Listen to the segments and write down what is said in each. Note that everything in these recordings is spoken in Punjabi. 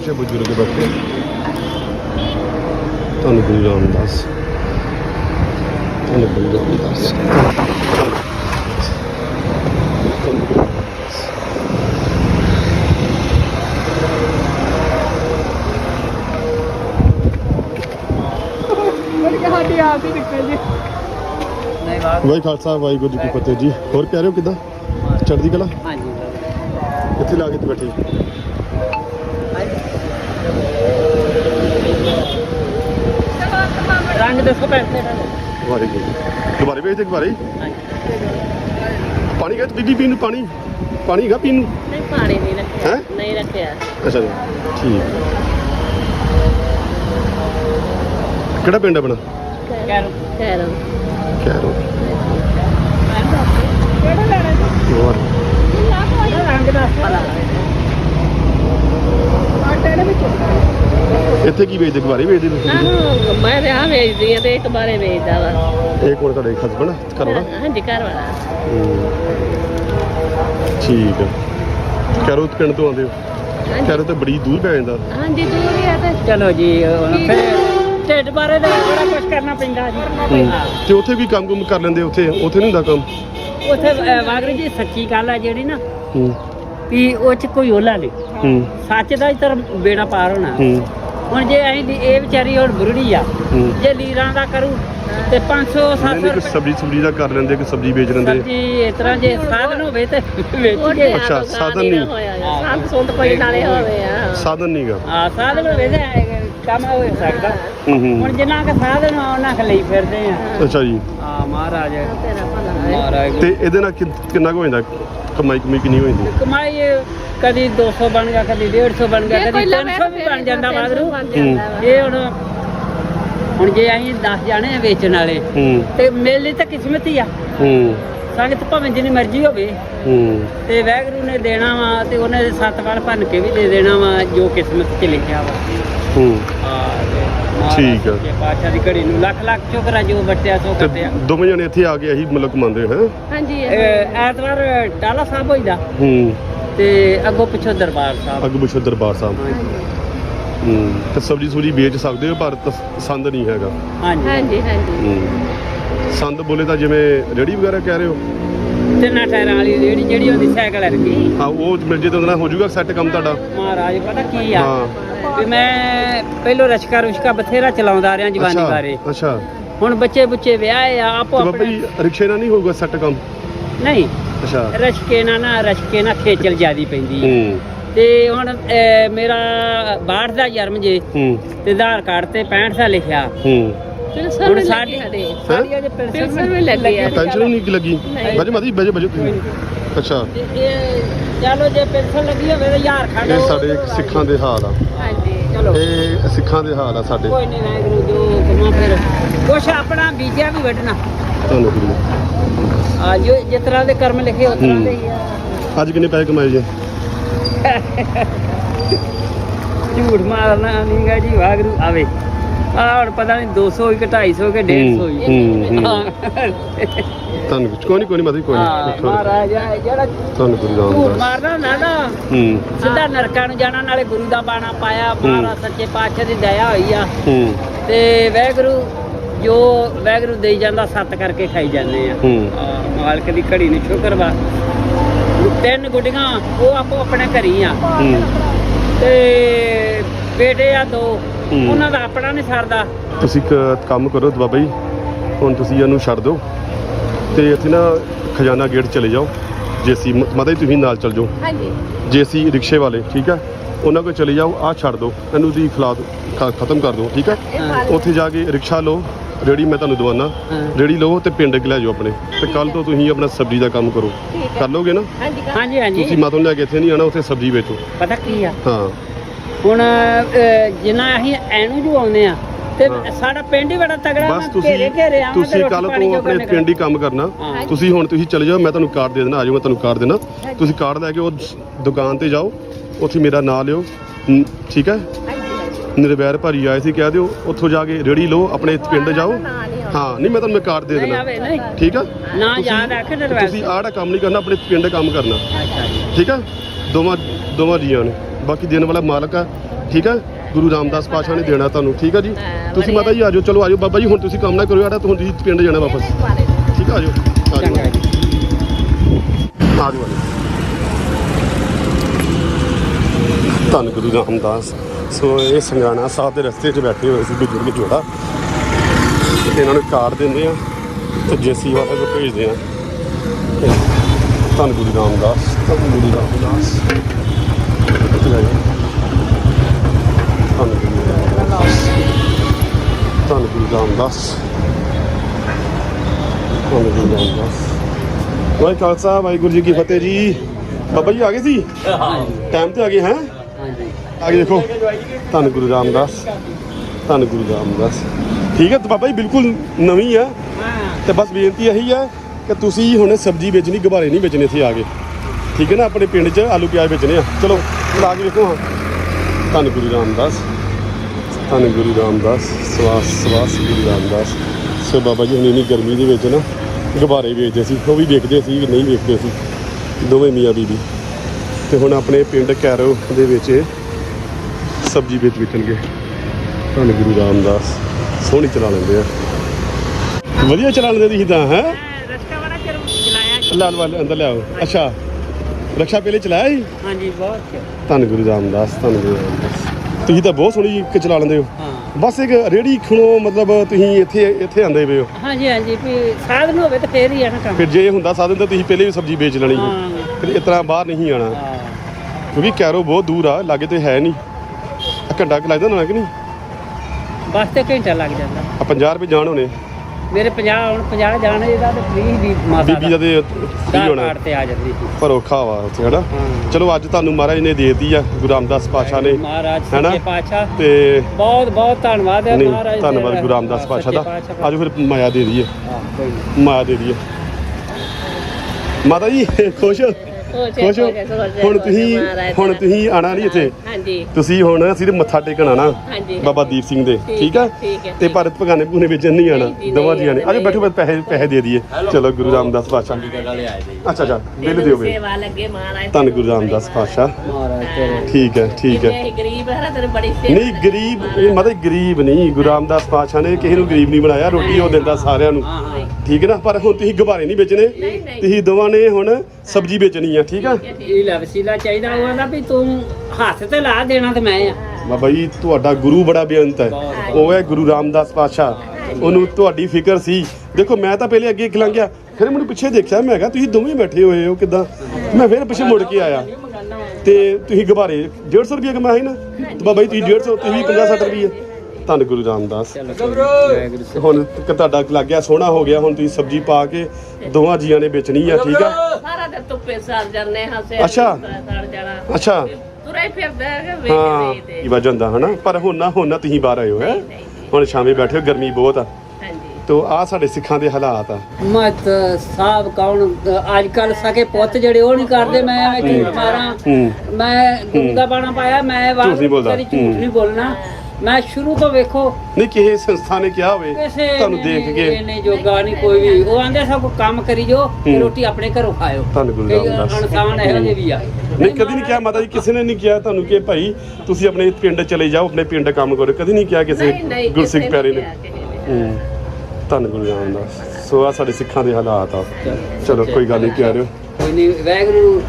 ਪਿੱਛੇ ਬਜ਼ੁਰਗ ਬੈਠੇ। ਤੁਹਾਨੂੰ ਗੁਰੂ ਰਾਮਦਾਸ। ਤੁਹਾਨੂੰ ਗੁਰੂ ਰਾਮਦਾਸ। ਤੁਹਾਨੂੰ ਗੁਰੂ ਰਾਮਦਾਸ ਸਾਡੀ ਆਪ ਹੀ ਨਿਕਲ ਜੀ ਨਹੀਂ ਬਾਤ ਵਾਹਿ ਖਾਲਸਾ ਵਾਹਿਗੁਰੂ ਜੀ ਕੀ ਫਤਿਹ ਜੀ। ਹੋਰ ਕਹਿ ਰਹੇ ਹੋ ਕਿਦਾਂ? ਚੜ੍ਹਦੀ ਕਲਾ? ਹਾਂਜੀ। ਕਿੱਥੇ ਲਾ ਕੇ ਤੇ ਬੈਠੇ? ਰੰਗ ਦੱਸੋ ਪੈਸੇ ਵਾਹਿਗੁਰੂ ਦੁਬਾਰੇ ਪਾਣੀ ਹੈ ਬੀਬੀ ਪੀਣ ਨੂੰ? ਪਾਣੀ? ਪਾਣੀ ਹੈਗਾ ਪੀਣ ਨੂੰ? ਨਹੀਂ ਪਾਣੀ ਨਹੀਂ ਰੱਖਿਆ। ਹੈਂ? ਨਹੀਂ ਰੱਖਿਆ। ਅੱਛਾ ਜੀ। ਠੀਕ। ਕਿਹੜਾ ਪਿੰਡ ਆਪਣਾ? ਕਰੋ ਕਹਿ ਖੈਰੋ ਕਿਹੜਾ ਲੈਣਾ ਜੀ? ਹੋਰ? ਰੰਗ ਦੱਸ। ਪਤਾ ਦੇ ਵਿੱਚ ਇੱਥੇ ਕੀ ਵੇਚਦੇ? ਗੁਬਾਰੇ ਵੇਚਦੇ ਤੁਸੀਂ? ਆਹੋ ਮੈਂ ਤੇ ਆ ਵੇਚਦੀ ਆ ਤੇ ਇੱਕ ਬਾਰੇ ਵੇਚਦਾ ਵਾ। ਇਹ ਕੋਲ ਤੁਹਾਡੇ ਹਸਬੰਡ ਘਰ ਵਾਲਾ? ਹਾਂਜੀ ਘਰ ਵਾਲਾ। ਹੂੰ। ਠੀਕ ਹੈ ਕੈਰੋ ਪਿੰਡ ਤੋਂ ਆਉਂਦੇ ਹੋ? ਹਾਂਜੀ। ਕੈਰੋ ਤੇ ਬੜੀ ਦੂਰ ਪੈ ਜਾਂਦਾ। ਹਾਂਜੀ ਦੂਰ ਹੀ ਆ ਤੇ। ਚਲੋ ਜੀ ਹੁਣ ਫਿਰ ਢਿੱਡ ਬਾਰੇ ਤਾਂ ਬੜਾ ਕੁਝ ਕਰਨਾ ਪੈਂਦਾ ਜੀ। ਹੂੰ। ਤੇ ਉੱਥੇ ਵੀ ਕੰਮ ਕੁਮ ਕਰ ਲੈਂਦੇ ਉੱਥੇ? ਉੱਥੇ ਨਹੀਂ ਹੁੰਦਾ ਕੰਮ? ਉੱਥੇ ਅਹ, ਵਾਹਿਗੁਰੂ ਜੀ ਸੱਚੀ ਗੱਲ ਹੈ ਜਿਹੜੀ ਨਾ ਹੂੰ। ਵੀ ਉਹ ਚ ਕੋਈ ਓਲਾ ਨਹੀਂ। ਹੂੰ। ਸੱਚ ਦਾ ਹੀ ਤਰ ਬੇੜਾ ਪਾਰ ਹੋਣਾ। ਹੂੰ। ਹੁਣ ਜੇ ਅਸੀਂ ਦੀ- ਇਹ ਵਿਚਾਰੀ ਹੁਣ ਬੁਰੜੀ ਆ ਹੂੰ। ਜੇ ਲੀਰਾਂ ਦਾ ਕਰੂ ਤੇ 500 ਨਹੀਂ 700 ਨਹੀਂ, ਕੋਈ ਰੁਪਏ ਸਬਜ਼ੀ ਸੁਬਜ਼ੀ ਦਾ ਕਰ ਲੈਂਦੇ ਕਿ ਸਬਜ਼ੀ ਵੇਚ ਲੈਂਦੇ। ਸਬਜੀ ਇਸ ਤਰ੍ਹਾਂ ਜੇ ਸਾਧਨ ਹੋਵੇ ਤੇ ਵੇਚ ਉਹਦੇ ਕੇ ਅੱਛਾ, ਸਾਧਨ ਨਹੀਂ। ਹੋਇਆ ਆ। ਸੰਤ ਕੋਈ ਨਾਲੇ ਹੋਵੇ ਆ ਸਾਧਨ ਨਹੀਂਗਾ ਆ ਸਾਧਨ ਹੋਵੇ ਤੇ ਕੰਮ ਹੋ ਸਕਦਾ। ਹੂੰ ਹੂੰ। ਹੁਣ ਜਿੰਨਾ ਕ ਸਾਧਨ ਆ ਉਹਨਾਂ ਕ ਲਈ ਫਿਰਦੇ ਆ। ਅੱਛਾ ਜੀ। ਆ ਮਹਾਰਾਜ। ਮਹਾਰਾਜ। ਤੇ ਇਹਦੇ ਨਾਲ ਕਿੰਨ- ਕਿੰਨਾ ਕੁ ਹੋ ਜਾਂਦਾ? ਕਮਾਈ ਕਮਾਈ ਕਿੰਨੀ ਹੋ ਜਾਂਦੀ? ਕਮਾਈ ਕਦੀ 200 ਬਣ ਗਿਆ ਕਦੀ 150 ਬਣ ਗਿਆ ਕਦੀ ਕੋਈ ਲਵੇ 300 ਵੀ ਬਣ ਜਾਂਦਾ ਵਾਗਰੂ ਬਣ ਜਾਂਦਾ ਵਾ। ਇਹ ਹੁਣ ਹੁਣ ਜੇ ਅਸੀਂ 10 ਜਾਣੇ ਆ ਵੇਚਣ ਵਾਲੇ ਹੂੰ। ਤੇ ਮੇਲੇ ਤਾਂ ਕਿਸਮਤ ਹੀ ਆ। ਹੂੰ। ਸੰਗਤ ਭਾਵੇਂ ਜਿੰਨੀ ਮਰਜ਼ੀ ਹੋਵੇ। ਹੂੰ। ਤੇ ਵੈਗਰੂ ਨੇ ਦੇਣਾ ਵਾ ਤੇ ਉਹਨੇ ਦੇ ਸੱਤ ਵਾਰ ਭੰਨ ਕੇ ਵੀ ਦੇ ਦੇਣਾ ਵਾ ਜੋ ਕਿਸਮਤ 'ਚ ਲਿਖਿਆ ਵਾ। ਹੂੰ। ਆ ਤੇ ਮਹਾਰਾਜ ਠੀਕ ਆ। ਸੱਚੇ ਪਾਤਸ਼ਾਹ ਦੀ ਘੜੀ ਨੂੰ ਲੱਖ ਲੱਖ ਸ਼ੁਕਰ ਆ ਜੋ ਵਟਿਆ ਸੋ ਤੇ ਕੱਟਿਆ ਦੋਵੇਂ ਜਣੇ ਇੱਥੇ ਆ ਕੇ ਇਹੀ ਮਤਲਬ ਕਮਾਉਂਦੇ ਹੈ ਹਾਂਜੀ ਇਹ ਇਹ ਐਤਵਾਰ ਟਾਲਾ ਸਾਹਿਬ ਹੋਈਦਾ। ਹੂੰ। ਤੇ ਅੱਗੋਂ ਪਿੱਛੋਂ ਦਰਬਾਰ ਸਾਹਿਬ। ਅੱਗ ਪਿੱਛੇ ਦਰਬਾਰ ਸਾਹਿਬ। ਹੂੰ। ਤੇ ਸਬਜ਼ੀ ਸੁਬਜ਼ੀ ਵੇਚ ਸਕਦੇ ਹੋ ਪਰ ਤਸ- ਸੰਦ ਨਹੀਂ ਹੈਗਾ। ਹਾਂਜੀ। ਹਾਂਜੀ ਹਾਂਜੀ। ਹੂੰ। ਸੰਦ ਬੋਲੇ ਤਾਂ ਜਿਵੇਂ ਰੇੜੀ ਵਗੈਰਾ ਕਹਿ ਰਹੇ ਹੋ। ਤਿੰਨਾਂ ਟਾਇਰਾਂ ਵਾਲੀ ਜਿਹੜੀ ਜਿਹੜੀ ਉਹਦੀ ਸਾਈਕਲ ਵਰਗੀ ਹਾਂ ਉਹ ਮਿਲ ਜੇ ਤਾਂ ਉਹਦੇ ਨਾਲ ਹੋ ਜਾਊਗਾ ਸੈੱਟ ਕੰਮ ਤੁਹਾਡਾ। ਮਹਾਰਾਜ ਪਤਾ ਕੀ ਆ? ਹਾਂ। ਵੀ ਮੈਂ ਪਹਿਲੋਂ ਰਸ਼ਕਾ ਰੁਸ਼ਕਾ ਬਥੇਰਾ ਚਲਾਉਂਦਾ ਰਿਹਾ ਜਵਾਨੀ ਬਾਰੇ। ਅੱਛਾ। ਹੁਣ ਬੱਚੇ ਬੁੱਚੇ ਵਿਆਹੇ ਆ ਆਪੋ ਤੇ ਬਾਬਾ ਆਪਣੇ ਜੀ ਰਿਕਸ਼ੇ ਨਾਲ ਨਹੀਂ ਹੋਊਗਾ ਸੈੱਟ ਕੰਮ? ਨਹੀਂ। ਅੱਛਾ। ਰਸ਼ਕੇ ਨਾਲ ਨਾ ਰਸ਼ਕੇ ਨਾਲ ਖੇਚਲ ਜਿਆਦੀ ਪੈਂਦੀ ਹੈ ਹੂੰ। ਤੇ ਹੁਣ ਅਹ, ਮੇਰਾ 62 ਦਾ ਜਨਮ ਜੇ। ਹੂੰ। ਤੇ ਆਧਾਰ ਕਾਰਡ ਤੇ 65 ਦਾ ਲਿਖਿਆ। ਹੂੰ। ਹੁਣ ਸਾਡੀ ਸਾਡੇ। ਸਾਡੀ ਅਜੇ ਪੈਨਸ਼ਨ ਵੀ ਲੱਗੀ ਆ। ਪੈਨਸ਼ਨ ਨਹੀਂ ਕੀ ਲੱਗੀ? ਨਹੀਂ। ਬਾਜੀ ਮਾਦੀ ਬਜੇ ਬਜੇ ਅੱਛਾ। ਇਹ ਚਲੋ ਜੇ ਪੈਨਸ਼ਨ ਲੱਗੀ ਹੋਵੇ ਤਾਂ ਯਾਰ ਖੜੋ ਇਹ ਸਾਡੇ ਸਿੱਖਾਂ ਦੇ ਹਾਲ ਆ। ਹਾਂਜੀ ਚਲੋ। ਇਹ ਸਿੱਖਾਂ ਦੇ ਹਾਲ ਆ ਸਾਡੇ। ਕੋਈ ਨਹੀਂ ਵਾਹਿਗੁਰੂ ਜੋ ਕਰਨਾ ਫਿਰ। ਕੁਛ ਆਪਣਾ ਬੀਜਿਆ ਵੀ ਵੱਢਣਾ। ਗੁਰੂ ਆ ਜੋ ਜਿਸ ਤਰ੍ਹਾਂ ਦੇ ਕਰਮ ਲਿਖੇ ਉਸ ਤਰ੍ਹਾਂ ਦੇ ਹੀ ਆ। ਅੱਜ ਕਿੰਨੇ ਪੈਸੇ ਕਮਾਏ ਜੇ? ਝੂਠ ਮਾਰਨਾ ਨਹੀਂਗਾ ਜੀ ਵਾਹਿਗੁਰੂ ਆਵੇ। ਆ ਹੁਣ ਪਤਾ ਨਹੀਂ 200 ਕਿ 250 ਕਿ 150 ਹੀ ਹੂੰ, ਹੂੰ। ਹਾਂ। ਤੁਹਾਨੂੰ ਕੋਈ ਨਹੀਂ ਕੋਈ ਨਹੀਂ ਕੋਈ ਹਾਂ, ਨਹੀਂ ਮਹਾਰਾਜ ਆ ਜਿਹੜਾ ਤੁਹਾਨੂੰ ਗੁਰੂ ਝੂਠ ਰਾਮਦਾਸ ਮਾਰਦਾ ਨਾ ਨਾ ਹੂੰ। ਸਿੱਧਾ ਨਰਕਾਂ ਨੂੰ ਜਾਣਾ ਨਾਲੇ ਗੁਰੂ ਦਾ ਬਾਣਾ ਪਾਇਆ ਮਹਾਰਾਜ ਸੱਚੇ ਪਾਤਸ਼ਾਹ ਦੀ ਦਇਆ ਹੋਈ ਆ। ਹੂੰ। ਤੇ ਵਾਹਿਗੁਰੂ ਜੋ ਵਾਹਿਗੁਰੂ ਦੇਈ ਜਾਂਦਾ ਸੱਤ ਕਰਕੇ ਖਾਈ ਜਾਂਦੇ ਆ। ਹੂੰ। ਆ, ਮਾਲਕ ਦੀ ਘੜੀ ਨੂੰ ਸ਼ੁਕਰ ਵਾ। ਤਿੰਨ ਗੁੱਡੀਆਂ ਉਹ ਆਪੋ ਆਪਣੇ ਘਰੀ ਆ। ਹੂੰ। ਤੇ ਬੇਟੇ ਆ ਦੋ ਹੂੰ। ਉਹਨਾਂ ਦਾ ਆਪਣਾ ਨਹੀਂ ਸਰਦਾ। ਤੁਸੀਂ ਇੱਕ ਕੰਮ ਕਰੋ ਬਾਬਾ ਜੀ ਹੁਣ ਤੁਸੀਂ ਇਹਨੂੰ ਛੱਡ ਦਿਓ ਤੇ ਇੱਥੇ ਨਾ ਖਜ਼ਾਨਾ ਗੇਟ ਚਲੇ ਜਾਓ। ਜੇਸੀ ਮਾਤਾ ਜੀ ਤੁਸੀਂ ਨਾਲ ਚੱਲ ਜਾਓ। ਹਾਂਜੀ। ਜੇਸੀ ਰਿਕਸ਼ੇ ਵਾਲੇ ਠੀਕ ਹੈ ਉਹਨਾਂ ਕੋਲ ਚਲੇ ਜਾਓ ਆਹ ਛੱਡ ਦਿਓ। ਇਹਨੂੰ ਦੀ ਖਿਲਾਤ ਖ- ਖਤਮ ਕਰ ਦਿਓ ਠੀਕ ਹੈ ਇਹ ਉੱਥੇ ਜਾ ਕੇ ਰਿਕਸ਼ਾ ਲਓ ਰੇੜੀ ਮੈਂ ਤੁਹਾਨੂੰ ਦਵਾਨਾ। ਹਾਂ। ਰੇੜੀ ਲਓ ਤੇ ਪਿੰਡ ਕਿ ਲੈ ਜਾਓ ਆਪਣੇ। ਤੇ ਕੱਲ ਤੋਂ ਤੁਸੀਂ ਆਪਣਾ ਸਬਜ਼ੀ ਦਾ ਕੰਮ ਕਰੋ। ਠੀਕ ਹੈ। ਕਰ ਲੋਗੇ ਨਾ? ਹਾਂਜੀ ਹਾਂਜੀ ਹਾਂਜੀ। ਤੁਸੀਂ ਮਾਤੋਂ ਲੈ ਕੇ ਇੱਥੇ ਨਹੀਂ ਆਣਾ ਉੱਥੇ ਸਬਜ਼ੀ ਵੇਚੋ। ਪਤਾ ਕੀ ਆ? ਹਾਂ। ਹੁਣ ਜਿੰਨਾ ਅਸੀਂ ਐਨੂੰ ਜੋ ਆਉਂਦੇ ਆ ਤੇ। ਸਾਡਾ ਪਿੰਡ ਹੀ ਬੜਾ ਤਗੜਾ ਬਸ ਤੁਸੀਂ ਤੁਸੀਂ ਕੱਲ ਤੋਂ ਆਪਣੇ ਪਿੰਡ ਹੀ ਕੰਮ ਕਰਨਾ। ਤੁਸੀਂ ਹੁਣ ਤੁਸੀਂ ਚਲੇ ਜਾਓ ਮੈਂ ਤੁਹਾਨੂੰ ਕਾਰਡ ਦੇ ਦੇਣਾ ਆਜੋ ਮੈਂ ਤੁਹਾਨੂੰ ਕਾਰਡ ਦੇਣਾ। ਤੁਸੀਂ ਕਾਰਡ ਲੈ ਕੇ ਉਹ ਦੁਕਾਨ ਤੇ ਜਾਓ ਉੱਥੇ ਮੇਰਾ ਨਾਂ ਲਿਓ ਠੀਕ ਹੈ? ਨਿਰਵੈਰ ਭਾਰੀ ਆਏ ਸੀ ਕਹਿ ਦਿਓ ਉੱਥੋਂ ਜਾ ਕੇ ਰੇੜੀ ਲਓ ਆਪਣੇ ਪਿੰਡ ਜਾਓ। ਹਾਂ ਨਹੀਂ ਮੈਂ ਤੁਹਾਨੂੰ ਕਾਰਡ ਦੇ ਦੇਣਾ। ਠੀਕ ਆ? ਨਾ ਯਾਦ ਰੱਖ ਨਰਵੈਲ ਤੁਸੀਂ ਆੜਾ ਕੰਮ ਨਹੀਂ ਕਰਨਾ ਆਪਣੇ ਪਿੰਡ ਕੰਮ ਕਰਨਾ। ਠੀਕ ਆ? ਦੋਵਾਂ ਦੋਵਾਂ ਜੀਆਂ ਨੇ। ਬਾਕੀ ਦੇਣ ਵਾਲਾ ਮਾਲਕ ਆ ਠੀਕ ਆ? ਗੁਰੂ ਰਾਮਦਾਸ ਪਾਸ਼ਾ ਨੇ ਦੇਣਾ ਤੁਹਾਨੂੰ ਠੀਕ ਆ ਜੀ? ਤੁਸੀਂ। ਮਾਤਾ ਜੀ ਆਜੋ ਚਲੋ ਆਜੋ ਬਾਬਾ ਜੀ ਹੁਣ ਤੁਸੀਂ ਕੰਮ ਨਾ ਕਰਿਓ ਆੜਾ ਹੁਣ ਤੁਸੀਂ ਪਿੰਡ ਜਾਣਾ ਵਾਪਸ। ਠੀਕ ਆ ਆਜੋ। ਆਜੋ ਜੀ। ਆਜੋ ਧੰਨ ਗੁਰੂ ਰਾਮਦਾਸ। ਸੋ ਇਹ ਸੰਗਾਣਾ ਸਾਹਿਬ ਦੇ ਰਸਤੇ 'ਚ ਬੈਠੇ ਹੋਏ ਸੀ ਬਜ਼ੁਰਗ ਜੋੜਾ। ਤੇ ਇਹਨਾਂ ਨੂੰ ਕਾਰਡ ਦਿੰਦੇ ਆ ਤੇ ਜੇਸੀ ਵਾਲੇ ਨੂੰ ਭੇਜਦੇ ਆ। ਤੇ ਧੰਨ ਗੁਰੂ ਰਾਮਦਾਸ ਧੰਨ ਗੁਰੂ ਰਾਮਦਾਸ। ਇੱਥੇ ਜਾਓ। ਧੰਨ ਗੁਰੂ ਰਾਮਦਾਸ ਧੰਨ ਗੁਰੂ ਰਾਮਦਾਸ ਧੰਨ ਗੁਰੂ ਰਾਮਦਾਸ ਵਾਹਿ ਖਾਲਸਾ ਵਾਹਿਗੁਰੂ ਜੀ ਕੀ ਫਤਿਹ ਜੀ ਬਾਬਾ ਜੀ ਆ ਗਏ ਸੀ ਟਾਈਮ ਤੇ ਆ ਗਏ ਹੈ ਆ ਗਏ ਦੇਖੋ ਧੰਨ ਗੁਰੂ ਰਾਮਦਾਸ ਧੰਨ ਗੁਰੂ ਰਾਮਦਾਸ ਠੀਕ ਹੈ ਤੇ ਬਾਬਾ ਜੀ ਬਿਲਕੁਲ ਨਵੀਂ ਆ ਹਾਂ ਤੇ ਬਸ ਬੇਨਤੀ ਇਹੀ ਹੈ ਕਿ ਤੁਸੀਂ ਹੁਣ ਸਬਜ਼ੀ ਵੇਚਣੀ ਗੁਬਾਰੇ ਨਹੀਂ ਵੇਚਣੇ ਸੀ ਆ ਕੇ ਠੀਕ ਹੈ ਨਾ ਆਪਣੇ ਪਿੰਡ 'ਚ ਆਲੂ ਪਿਆਜ਼ ਵੇਚਣੇ ਆ ਚਲੋ ਲਾ ਕੇ ਵੇਖੋ। ਹਾਂ ਧੰਨ ਗੁਰੂ ਰਾਮਦਾਸ ਧੰਨ ਗੁਰੂ ਰਾਮਦਾਸ ਸਵਾਸ ਸਵਾਸ ਗੁਰੂ ਰਾਮਦਾਸ। ਸੋ ਬਾਬਾ ਜੀ ਹੁਣ ਇੰਨੀ ਗਰਮੀ ਦੇ ਵਿੱਚ ਨਾ ਗੁਬਾਰੇ ਵੇਚਦੇ ਸੀ ਉਹ ਵੀ ਵੇਚਦੇ ਸੀ ਨਹੀਂ ਵੇਚਦੇ ਸੀ ਦੋਵੇਂ ਮੀਆਂ ਬੀਬੀ ਤੇ ਹੁਣ ਆਪਣੇ ਪਿੰਡ ਕੈਰੋ ਦੇ ਵਿੱਚ ਸਬਜ਼ੀ ਵੇਚ ਵਿਕਣਗੇ ਧੰਨ ਗੁਰੂ ਰਾਮਦਾਸ ਸੋਹਣੀ ਚਲਾ ਲੈਂਦੇ ਆ। ਵਧੀਆ ਚਲਾ ਲੈਂਦੇ ਤੁਸੀਂ ਤਾਂ ਹੈ? ਰਸਤਾ ਵਾਲਾ ਚਲੋ ਚਲਾਇਆ ਲਾਲ ਵਾਲੇ ਅੰਦਰ ਲਿਆਓ ਅੱਛਾ ਰਕਸ਼ਾ ਪਹਿਲੇ ਚਲਾਇਆ ਸੀ? ਹਾਂਜੀ ਬਹੁਤ ਧੰਨ ਗੁਰੂ ਰਾਮਦਾਸ ਧੰਨ ਗੁਰੂ ਰਾਮਦਾਸ। ਤੁਸੀਂ ਤਾਂ ਬਹੁਤ ਸੋਹਣੀ ਇੱਕ ਚਲਾ ਲੈਂਦੇ ਹੋ। ਬਸ ਇੱਕ ਰੇੜੀ ਖਣੋ ਮਤਲਬ ਤੁਸੀਂ ਇੱਥੇ ਇੱਥੇ ਆਂਦੇ ਪਏ ਹੋ। ਹਾਂਜੀ ਹਾਂਜੀ ਵੀ ਸਾਧਨ ਹੋਵੇ ਤਾਂ ਫੇਰ ਹੀ ਆ ਨਾ ਕੰਮ। ਫਿਰ ਜੇ ਇਹ ਹੁੰਦਾ ਸਾਧਨ ਤਾਂ ਤੁਸੀਂ ਪਹਿਲੇ ਵੀ ਸਬਜ਼ੀ ਵੇਚ ਲੈਣੀ ਸੀ। ਹਾਂ। ਫਿਰ ਇਸ ਤਰ੍ਹਾਂ ਬਾਹਰ ਨਹੀਂ ਆਣਾ ਕਿਉਂਕਿ ਕੈਰੋ ਬਹੁਤ ਦੂਰ ਆ ਲਾਗੇ ਤੇ ਹੈ ਨਹੀਂ। ਘੰਟਾ ਕਿ ਲੱਗਦਾ ਨਾ ਕਿ ਨਹੀਂ? ਬਸ ਤੇ ਘੰਟਾ ਲੱਗ ਜਾਂਦਾ। ਆ 50 ਰੁਪਏ ਜਾਣ ਹੋਣੇ। ਮੇਰੇ 50 ਹੁਣ 50 ਜਾਣੇ ਇਹਦਾ ਤੇ ਫ੍ਰੀ ਵੀ ਮਾਤਾ ਬੀਬੀ ਦਾ। ਤੇ ਆਧਾਰ ਹੋਣਾ। ਕਾਰਡ ਤੇ ਆ ਜਾਂਦੀ ਸੀ। ਪਰ ਔਖਾ ਵਾ ਉੱਥੇ ਹਨਾ? ਹਾਂ। ਚਲੋ ਅੱਜ ਤੁਹਾਨੂੰ ਮਹਾਰਾਜ ਨੇ ਦੇ ਦਿੱਤੀ ਆ ਗੁਰੂ ਰਾਮਦਾਸ ਪਾਤਸ਼ਾਹ ਨੇ ਮਹਾਰਾਜ ਹੈਨਾ? ਸੱਚੇ ਪਾਤਸ਼ਾਹ। ਤੇ ਬਹੁਤ ਬਹੁਤ ਧੰਨਵਾਦ ਹੈ ਨਹੀਂ ਮਹਾਰਾਜ ਧੰਨਵਾਦ। ਗੁਰੂ ਰਾਮਦਾਸ ਪਾਤਸ਼ਾਹ ਦਾ। ਆਜੋ ਫਿਰ ਮਾਇਆ ਦੇ ਦਈਏ। ਮਾਇਆ ਦੇ ਦਈਏ। ਮਾਤਾ ਜੀ ਖੁਸ਼ ਹੋ? ਖੁਸ਼ ਹੋ? ਹੁਣ ਤੁਸੀਂ ਹੁਣ ਤੁਸੀਂ ਆਣਾ ਨਹੀਂ ਇੱਥੇ? ਹਾਂਜੀ। ਤੁਸੀਂ ਹੁਣ ਸਿਰਫ ਮੱਥਾ ਟੇਕਣ ਆਣਾ। ਹਾਂਜੀ। ਬਾਬਾ ਦੀਪ ਸਿੰਘ ਦੇ। ਠੀਕ ਆ? ਤੇ। ਭਾਰਤ ਭਗਾਨੇ ਭੂਨੇ ਵਿੱਚ ਨਹੀਂ ਆਣਾ। ਨਹੀਂ ਜੀ, ਦੋਵਾਂ ਨੇ ਆਜੋ ਨਹੀਂ। ਬੈਠੋ ਪੈਸੇ ਪੈਸੇ ਦੇ ਦਈਏ। ਚਲੋ ਗੁਰੂ ਰਾਮਦਾਸ ਪਾਤਸ਼ਾਹ। ਅੱਛਾ ਅੱਛਾ ਬਿੱਲ ਦਿਓ ਬੇ ਸੇਵਾ ਲੱਗੇ ਮਹਾਰਾਜ ਧੰਨ ਗੁਰੂ ਰਾਮਦਾਸ ਤੇਰੇ। ਠੀਕ ਹੈ ਠੀਕ ਹੈ। ਗਰੀਬ ਹੈ ਨਾ ਤੈਨੂੰ ਬੜੀ ਸੇਵਾ ਨਹੀਂ ਗਰੀਬ ਇਹ ਮਤਲਬ ਗਰੀਬ ਨਹੀਂ। ਗੁਰੂ ਰਾਮਦਾਸ ਪਾਤਸ਼ਾਹ ਨੇ ਕਿਸੇ ਨੂੰ ਗਰੀਬ ਨਹੀਂ ਬਣਾਇਆ। ਰੋਟੀ ਉਹ ਦਿੰਦਾ ਸਾਰਿਆਂ ਨੂੰ। ਹਾਂ ਹਾਂ। ਠੀਕ ਨਾ? ਪਰ ਹੁਣ ਤੁਸੀਂ ਗੁਬਾਰੇ ਨਹੀਂ ਵੇਚਣੇ। ਨਹੀਂ, ਨਹੀਂ। ਤੁਸੀਂ ਦੋਵਾਂ ਨੇ ਹੁਣ ਸਬਜ਼ੀ ਵੇਚਣੀ ਆ ਠੀਕ ਆ? ਇਹ ਲੈ ਵਸੀਲਾ ਚਾਹੀਦਾ ਉਹ ਆਂਦਾ ਵੀ ਤੂੰ ਹੱਥ ਤੇ ਲਾ ਦੇਣਾ ਤੇ ਮੈਂ ਆ। ਬਾਬਾ ਜੀ ਤੁਹਾਡਾ ਗੁਰੂ ਬੜਾ ਬੇਅੰਤ ਹੈ। ਉਹ ਹੈ ਗੁਰੂ ਰਾਮਦਾਸ ਪਾਤਸ਼ਾਹ। ਉਹਨੂੰ ਤੁਹਾਡੀ ਫਿਕਰ ਸੀ। ਦੇਖੋ ਮੈਂ ਤਾਂ ਪਹਿਲੇ ਅੱਗੇ ਖਲੰਘ ਗਿਆ ਫਿਰ ਮੈਨੂੰ ਪਿੱਛੇ ਦੇਖਿਆ ਮੈਂ ਕਿਹਾ ਤੁਸੀਂ ਦੋਵੇਂ ਬੈਠੇ ਹੋਏ ਹੋ ਕਿਦਾਂ? ਮੈਂ ਫਿਰ ਪਿੱਛੇ ਮੁੜ ਕੇ ਆਇਆ। ਤੇ ਤੁਸੀਂ ਗੁਬਾਰੇ 150 ਰੁਪਏ ਸੀ ਨਾ। ਤੇ ਬਾਬਾ ਜੀ ਤੁਸੀਂ 150 ਤੁਸੀਂ 50 60 ਰੁਪਏ ਧੰਨ ਗੁਰੂ ਰਾਮਦਾਸ। ਹੁਣ ਕ- ਤੁਹਾਡਾ ਲੱਗ ਗਿਆ ਸੋਹਣਾ ਹੋ ਗਿਆ ਹੁਣ ਤੁਸੀਂ ਸਬਜ਼ੀ ਪਾ ਕੇ ਦੋਵਾਂ ਜੀਆਂ ਨੇ ਵੇਚਣੀ ਆ ਠੀਕ ਆ? ਸਾਰਾ ਦਿਨ ਧੁੱਪੇ ਸੜ ਜਾਂਦੇ ਹਾਂ ਸੇ ਅੱਛਾ। ਸੜ ਜਾਣਾ। ਅੱਛਾ। ਤੁਰੇ ਫਿਰਦਾ ਹੈ ਵੇਚ ਹਾਂ ਵੇਚ ਕੀ ਵਜ ਜਾਂਦਾ ਹਨਾ? ਪਰ ਹੁਣ ਨਾ ਹੁਣ ਨਾ ਤੁਸੀਂ ਬਾਹਰ ਆਏ ਹੋ? ਨਹੀਂ ਹੁਣ ਸ਼ਾਮੇ ਬੈਠੇ ਹੋ ਗਰਮੀ ਬਹੁਤ ਆ। ਹਾਂਜੀ। ਤੋ ਆ ਸਾਡੇ ਸਿੱਖਾਂ ਦੇ ਹਾਲਾਤ ਆ। ਮਤ ਸਾਹਿਬ ਕੌਣ? ਅੱਜ ਕੱਲ ਸਕੇ ਪੁੱਤ ਜਿਹੜੇ ਉਹ ਨਹੀਂ ਕਰਦੇ ਮੈਂ ਐਵੇਂ ਝੂਠ ਮਾਰਾਂ। ਹੂੰ। ਮੈਂ ਦਾ ਬਾਣਾ ਪਾਇਆ ਮੈਂ ਝੂਠ ਨਹੀਂ ਬੋਲਦਾ। ਕਦੀ ਝੂਠ। ਨਹੀਂ ਬੋਲਣਾ। ਮੈਂ ਸ਼ੁਰੂ ਤੋਂ ਵੇਖੋ। ਨਹੀਂ ਕਿਸੇ ਸੰਸਥਾ ਨੇ ਕਿਹਾ ਹੋਵੇ ਕਿਸੇ ਤੁਹਾਨੂੰ ਨੇ ਦੇਖ ਕੇ। ਇਹਨੇ ਜੋਗਾ ਨਹੀਂ ਕੋਈ ਵੀ। ਉਹ ਆਂਦੇ ਸਭ ਕੰਮ ਕਰੀ ਜੋ ਤੇ ਹੂੰ। ਰੋਟੀ ਆਪਣੇ ਘਰੋਂ ਖਾਇਓ। ਧੰਨ ਗੁਰੂ ਕਈ ਰਾਮਦਾਸ। ਇਨਸਾਨ ਇਹੋ ਜਿਹੇ ਵੀ ਆ ਨਹੀਂ ਕਦੀ ਨਹੀਂ ਕਿਹਾ ਮਾਤਾ ਜੀ ਕਿਸੇ ਨੇ ਨਹੀਂ ਕਿਹਾ ਤੁਹਾਨੂੰ ਕਿ ਭਾਈ ਤੁਸੀਂ ਆਪਣੇ ਪਿੰਡ ਚਲੇ ਜਾਓ ਆਪਣੇ ਪਿੰਡ ਕੰਮ ਕਰੋ। ਕਦੀ ਨਹੀਂ ਕਿਹਾ ਕਿਸੇ ਨਹੀਂ ਨਹੀਂ ਗੁਰਸਿੱਖ ਪਿਆਰੇ ਨੇ। ਕਿਹਾ, ਕਿਸੇ ਨੇ। ਹੂੰ। ਧੰਨ ਗੁਰੂ ਰਾਮਦਾਸ। ਸੋ ਆ ਸਾਡੇ ਸਿੱਖਾਂ ਦੇ ਹਾਲਾਤ ਆ। ਚਲੋ। ਕੋਈ ਗੱਲ ਨਹੀਂ ਕਹਿ ਰਹੇ ਹੋ ਕੋਈ ਨਹੀਂ ਵੈਗਰੂ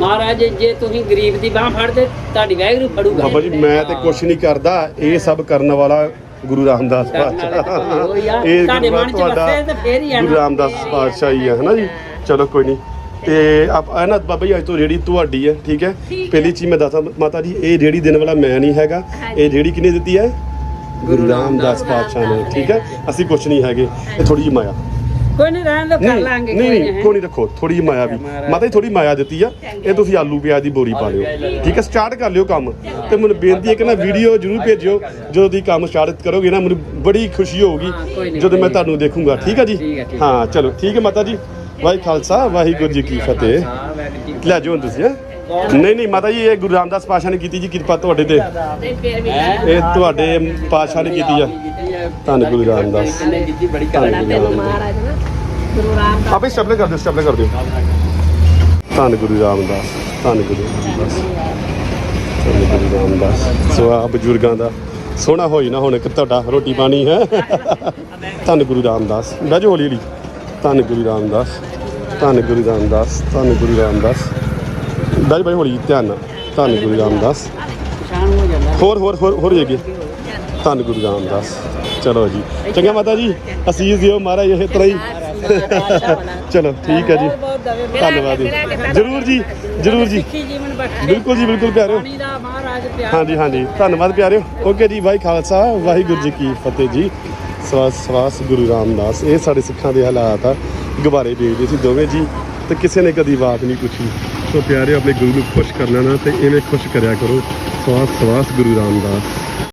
ਮਹਾਰਾਜ ਜੇ ਤੁਸੀਂ ਗਰੀਬ ਦੀ ਬਾਹ ਫੜਦੇ ਤੁਹਾਡੀ ਵੈਗਰੂ ਫੜੂਗਾ। ਬਾਬਾ ਜੀ ਮੈਂ ਤੇ ਕੁਛ ਨਹੀਂ ਕਰਦਾ ਇਹ ਸਭ ਕਰਨ ਵਾਲਾ ਗੁਰੂ ਰਾਮਦਾਸ। ਪਾਤਸ਼ਾਹ। ਇਹ ਤੁਹਾਡੇ ਗੁਰੂ ਮਨ 'ਚ ਤੁਹਾਡਾ ਵਸੇ ਤੇ ਫੇਰ ਹੀ ਆ ਨਾ। ਗੁਰੂ ਰਾਮਦਾਸ ਪਾਤਸ਼ਾਹ ਹੀ ਹੈ ਹਨਾ ਜੀ? ਚਲੋ ਕੋਈ ਨਹੀਂ। ਤੇ ਆਪ ਨਾ ਬਾਬਾ ਜੀ ਅੱਜ ਤੋਂ ਰੇੜੀ ਤੁਹਾਡੀ ਹੈ? ਠੀਕ ਹੈ। ਪਹਿਲੀ ਚੀਜ਼ ਮੈਂ ਦੱਸਾਂ ਮਾਤਾ ਜੀ ਇਹ ਰੇੜੀ ਦੇਣ ਵਾਲਾ ਮੈਂ ਨਹੀਂ ਹੈਗਾ। ਇਹ ਰੇੜੀ ਕਿਹਨੇ ਦਿੱਤੀ ਹੈ? ਗੁਰੂ ਰਾਮਦਾਸ ਪਾਤਸ਼ਾਹ ਨੇ ਠੀਕ ਹੈ? ਅਸੀਂ ਕੁਛ ਨਹੀਂ ਹੈਗੇ। ਇਹ ਥੋੜੀ ਜਿਹੀ ਮਾਇਆ। ਕੋਈ ਨਹੀਂ ਰਹਿਣ ਦੋ ਕਰ ਨਹੀਂ ਲਾਂਗੇ ਨਹੀਂ ਕੋਈ ਨਹੀਂ ਨਹੀਂ ਕੋਈ ਨਹੀਂ ਰੱਖੋ ਥੋੜੀ ਜਿਹੀ ਮਾਇਆ ਵੀ। ਮਾਤਾ ਜੀ। ਥੋੜੀ ਮਾਇਆ ਦਿੱਤੀ ਆ। ਇਹ ਤੁਸੀਂ ਆਲੂ ਪਿਆਜ਼ ਦੀ ਬੋਰੀ ਪਾ ਲਿਓ। ਠੀਕ ਹੈ ਸਟਾਰਟ ਕਰ ਲਿਓ ਕੰਮ। ਤੇ ਮੈਨੂੰ ਬੇਨਤੀ ਹੈ ਕਿ ਨਾ ਵੀਡੀਓ ਜਰੂਰ ਭੇਜਿਓ। ਜਦੋਂ ਤੁਸੀਂ ਕੰਮ ਸਟਾਰਟ ਕਰੋਗੇ ਨਾ ਮੈਨੂੰ ਬੜੀ ਖੁਸ਼ੀ ਹੋਊਗੀ। ਹਾਂ, ਕੋਈ ਨਹੀਂ, ਜਦੋਂ ਮੈਂ ਕੋਈ ਤੁਹਾਨੂੰ ਦੇਖੂੰਗਾ। ਠੀਕ ਹੈ ਜੀ? ਠੀਕ ਹੈ, ਠੀਕ ਹੈ। ਹਾਂ ਚਲੋ ਠੀਕ ਹੈ ਮਾਤਾ ਜੀ। ਵਾਹਿ ਖਾਲਸਾ ਵਾਹਿਗੁਰੂ ਜੀ ਕੀ ਫਤਿਹ। ਜੀ ਲੈ ਜਾਓ ਹੁਣ ਤੁਸੀਂ ਹੈਂ। ਨਹੀਂ ਨਹੀਂ ਮਾਤਾ ਜੀ ਇਹ ਗੁਰੂ ਰਾਮਦਾਸ ਪਾਸ਼ਾ ਨੇ ਕੀਤੀ ਜੀ ਕਿਰਪਾ ਤੁਹਾਡੇ ਤੇ। ਇਹ ਤੁਹਾਡੇ ਪਾਸ਼ਾ ਨੇ ਕੀਤੀ ਆ। ਧੰਨ ਗੁਰੂ ਰਾਮਦਾਸ। ਕਿੰਨੇ ਜਿੱਦੀ ਬੜੀ ਧੰਨ ਬੜਾ ਗੁਰੂ ਤੈਨੂੰ ਰਾਮਦਾਸ ਮਹਾਰਾਜ ਨਾ ਗੁਰੂ ਰਾਮਦਾਸ ਆਪੇ ਸਟੈਪਲੇ ਕਰ ਦਿਓ ਸਟੈਪਲੇ ਕਰ ਦਿਓ ਧੰਨ ਗੁਰੂ ਰਾਮਦਾਸ, ਧੰਨ ਗੁਰੂ ਰਾਮਦਾਸ। ਧੰਨ ਗੁਰੂ ਰਾਮਦਾਸ। ਸੋ ਆ ਬਜ਼ੁਰਗਾਂ ਦਾ ਸੋਹਣਾ ਹੋਈ ਨਾ ਹੁਣ ਇੱਕ ਤੁਹਾਡਾ ਰੋਟੀ ਪਾਣੀ, ਹੈ? ਧੰਨ ਗੁਰੂ ਰਾਮਦਾਸ। ਬਹਿ ਹੌਲੀ ਹੌਲੀ ਧੰਨ ਗੁਰੂ ਰਾਮਦਾਸ, ਧੰਨ ਗੁਰੂ ਰਾਮਦਾਸ, ਧੰਨ ਗੁਰੂ ਰਾਮਦਾਸ। ਬਹਿ ਜਾਓ ਬਈ ਹੌਲੀ, ਧਿਆਨ ਨਾਲ। ਧੰਨ ਗੁਰੂ ਰਾਮਦਾਸ। ਹੋਰ ਹੋਰ ਹੋਰ ਹੋਰ ਜਗੇ ਧੰਨ ਗੁਰੂ ਰਾਮਦਾਸ। ਚਲੋ ਜੀ। ਚੰਗਾ ਮਾਤਾ ਜੀ। ਅਸੀਸ ਦਿਓ ਮਹਾਰਾਜ ਇਹ ਤਰ੍ਹਾਂ ਹੀ। ਚਲੋ ਠੀਕ ਹੈ ਜੀ। ਧੰਨਵਾਦ ਜੀ। ਜਰੂਰ ਜੀ ਜਰੂਰ ਜੀ। ਬਿਲਕੁਲ ਜੀ ਬਿਲਕੁਲ ਪਿਆਰਿਓ। ਪਿਆਰ ਹਾਂਜੀ ਹਾਂਜੀ। ਧੰਨਵਾਦ ਪਿਆਰਿਓ। ਓਕੇ ਜੀ ਵਾਹਿ ਖਾਲਸਾ ਵਾਹਿਗੁਰੂ ਜੀ ਕੀ ਫਤਿਹ ਜੀ। ਸਵਾਸ ਸਵਾਸ ਗੁਰੂ ਰਾਮਦਾਸ। ਇਹ ਸਾਡੇ ਸਿੱਖਾਂ ਦੇ ਹਾਲਾਤ ਆ। ਗੁਬਾਰੇ ਵੇਚਦੇ ਸੀ ਦੋਵੇਂ ਜੀ ਤੇ ਕਿਸੇ ਨੇ ਕਦੀ ਬਾਤ ਨਹੀਂ ਪੁੱਛੀ। ਸੋ ਪਿਆਰਿਓ ਆਪਣੇ ਗੁਰੂ ਨੂੰ ਖੁਸ਼ ਕਰਨਾ ਨਾ ਤੇ ਇਵੇਂ ਖੁਸ਼ ਕਰਿਆ ਕਰੋ। ਸਵਾਸ ਸਵਾਸ ਗੁਰੂ ਰਾਮਦਾਸ।